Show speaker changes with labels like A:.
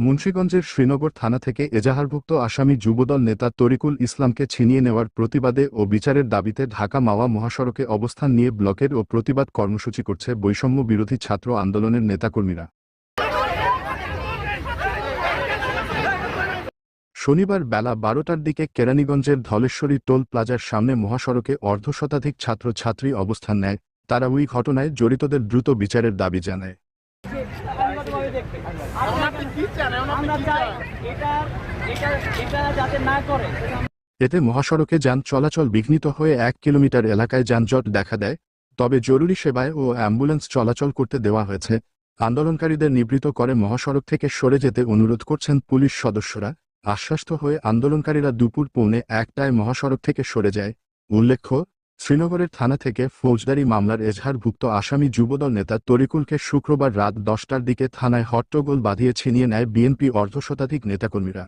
A: মুন্সীগঞ্জের শ্রীনগর থানা থেকে এজাহারভুক্ত আসামি যুবদল নেতা তরিকুল ইসলামকে ছিনিয়ে নেওয়ার প্রতিবাদে ও বিচারের দাবিতে ঢাকা মাওয়া মহাসড়কে অবস্থান নিয়ে ব্লকের ও প্রতিবাদ কর্মসূচি করছে বৈষম্য বিরোধী ছাত্র আন্দোলনের নেতাকর্মীরা। শনিবার বেলা বারোটার দিকে কেরানীগঞ্জের ধলেশ্বরী টোল প্লাজার সামনে মহাসড়কে অর্ধশতাধিক ছাত্রছাত্রী অবস্থান নেয়। তারা ওই ঘটনায় জড়িতদের দ্রুত বিচারের দাবি জানায়। এতে মহাসড়কে যান চলাচল বিঘ্নিত হয়ে এক কিলোমিটার এলাকায় যানজট দেখা দেয়। তবে জরুরি সেবায় ও অ্যাম্বুলেন্স চলাচল করতে দেওয়া হয়েছে। আন্দোলনকারীদের নিবৃত করে মহাসড়ক থেকে সরে যেতে অনুরোধ করছেন পুলিশ সদস্যরা। আশ্বাস্ত হয়ে আন্দোলনকারীরা দুপুর পৌনে একটায় মহাসড়ক থেকে সরে যায়। উল্লেখ্য শ্রীনগরের থানা থেকে ফৌজদারি মামলার এজহারভুক্ত আসামি যুবদল নেতা তরিকুলকে শুক্রবার রাত দশটার দিকে থানায় হট্টগোল বাঁধিয়ে ছিনিয়ে নেয় বিএনপি অর্ধশতাধিক নেতাকর্মীরা।